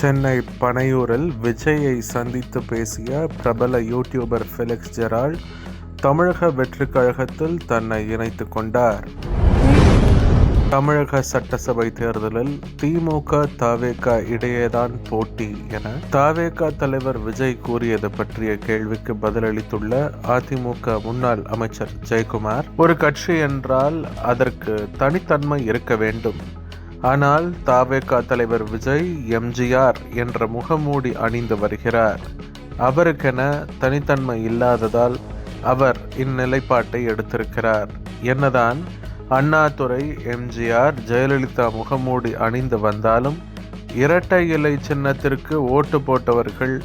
சென்னை பனையூரில் விஜயை சந்தித்து பேசிய பிரபல யூடியூபர் ஃபெலிக்ஸ் ஜெரால் தமிழக வெற்றிக் கழகத்தில் தன்னை இணைத்துக் கொண்டார். தமிழக சட்டசபை தேர்தலில் திமுக தவேக இடையேதான் போட்டி என தவேக தலைவர் விஜய் கூறியது பற்றிய கேள்விக்கு பதிலளித்துள்ள அதிமுக முன்னாள் அமைச்சர் ஜெயக்குமார் ஒரு கட்சி என்றால் அதற்கு தனித்தன்மை இருக்க வேண்டும். ஆனால் தாவேகா தலைவர் விஜய் எம்ஜிஆர் என்ற முகமூடி அணிந்து வருகிறார். அவருக்கென தனித்தன்மை இல்லாததால் அவர் இந்நிலைப்பாட்டை எடுத்திருக்கிறார். என்னதான் அண்ணாதுரை எம்ஜிஆர் ஜெயலலிதா முகமூடி அணிந்து வந்தாலும் இரட்டை இலை சின்னத்திற்கு ஓட்டு போட்டவர்கள்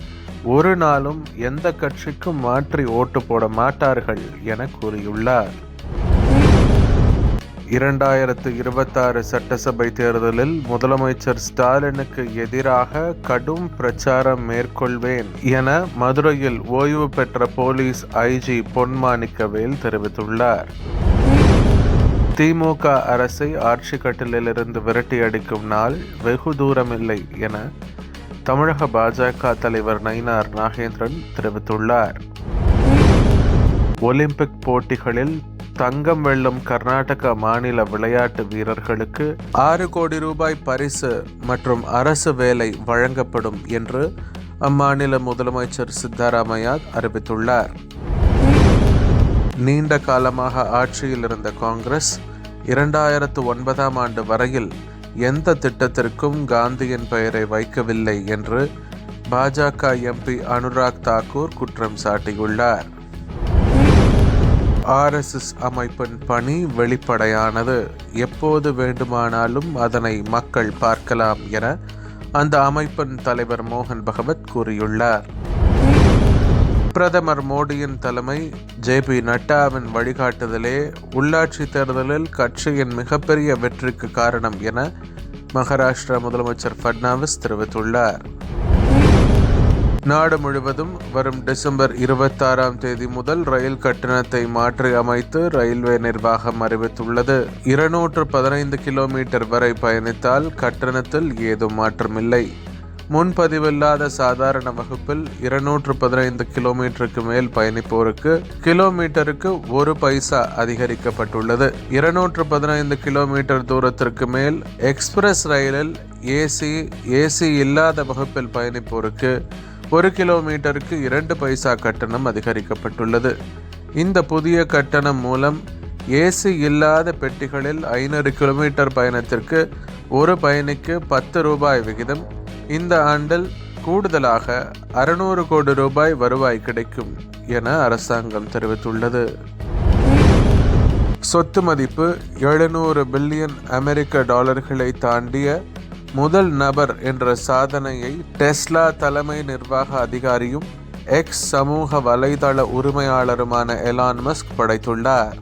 ஒரு நாளும் எந்த கட்சிக்கும் மாற்றி ஓட்டு போட மாட்டார்கள் என கூறியுள்ளார். இரண்டாயிரத்து இருபத்தாறு சட்டசபை தேர்தலில் முதலமைச்சர் ஸ்டாலினுக்கு எதிராக கடும் பிரச்சாரம் மேற்கொள்வேன் என மதுரையில் ஓய்வு பெற்ற போலீஸ் ஐஜி பொன்மாணிக்கவேல் தெரிவித்துள்ளார். திமுக அரசை ஆட்சி கட்டிலிருந்து விரட்டி அடிக்கும் நாள் வெகு தூரமில்லை என தமிழக பாஜக தலைவர் நயினார் நாகேந்திரன் தெரிவித்துள்ளார். ஒலிம்பிக் போட்டிகளில் தங்கம் வெல்லும் கர்நாடக மாநில விளையாட்டு வீரர்களுக்கு ஆறு கோடி ரூபாய் பரிசு மற்றும் அரசு வேலை வழங்கப்படும் என்று அம்மாநில முதலமைச்சர் சித்தராமையா அறிவித்துள்ளார். நீண்ட காலமாக ஆட்சியில் இருந்த காங்கிரஸ் இரண்டாயிரத்து ஒன்பதாம் ஆண்டு வரையில் எந்த திட்டத்திற்கும் காந்தியின் பெயரை வைக்கவில்லை என்று பாஜக எம்பி அனுராக் தாக்கூர் குற்றம் சாட்டியுள்ளார். ஆர்எஸ்எஸ் அமைப்பின் பணி வெளிப்படையானது. எப்போது வேண்டுமானாலும் அதனை மக்கள் பார்க்கலாம் என அந்த அமைப்பின் தலைவர் மோகன் பகவத் கூறியுள்ளார். பிரதமர் மோடியின் தலைமை ஜே பி நட்டாவின் வழிகாட்டுதலே உள்ளாட்சி தேர்தலில் கட்சியின் மிகப்பெரிய வெற்றிக்கு காரணம் என மகாராஷ்டிரா முதலமைச்சர் ஃபட்னாவிஸ் தெரிவித்துள்ளார். நாடு முழுவதும் வரும் டிசம்பர் இருபத்தாறாம் தேதி முதல் ரயில் கட்டணத்தை மாற்றி அமைத்து ரயில்வே நிர்வாகம் அறிவித்துள்ளது. இருநூற்று பதினைந்து கிலோமீட்டர் வரை பயணித்தால் கட்டணத்தில் ஏதும் மாற்றமில்லை. முன்பதிவில்லாத சாதாரண வகுப்பில் இருநூற்று பதினைந்து கிலோமீட்டருக்கு மேல் பயணிப்போருக்கு கிலோமீட்டருக்கு ஒரு பைசா அதிகரிக்கப்பட்டுள்ளது. இருநூற்று பதினைந்து கிலோமீட்டர் தூரத்திற்கு மேல் எக்ஸ்பிரஸ் ரயிலில் ஏசி ஏசி இல்லாத வகுப்பில் பயணிப்போருக்கு ஒரு கிலோமீட்டருக்கு இரண்டு பைசா கட்டணம் அதிகரிக்கப்பட்டுள்ளது. இந்த புதிய கட்டணம் மூலம் ஏசி இல்லாத பெட்டிகளில் ஐநூறு கிலோமீட்டர் பயணத்திற்கு ஒரு பயணிக்கு பத்து ரூபாய் விகிதம். இந்த ஆண்டில் கூடுதலாக அறுநூறு கோடி ரூபாய் வருவாய் கிடைக்கும் என அரசாங்கம் தெரிவித்துள்ளது. சொத்து மதிப்பு எழுநூறு பில்லியன் அமெரிக்க டாலர்களை தாண்டிய முதல் நபர் என்ற சாதனையை டெஸ்லா தலைமை நிர்வாக அதிகாரியும் எக்ஸ் சமூக வலைதள உரிமையாளருமான எலான் மஸ்க் படைத்துள்ளார்.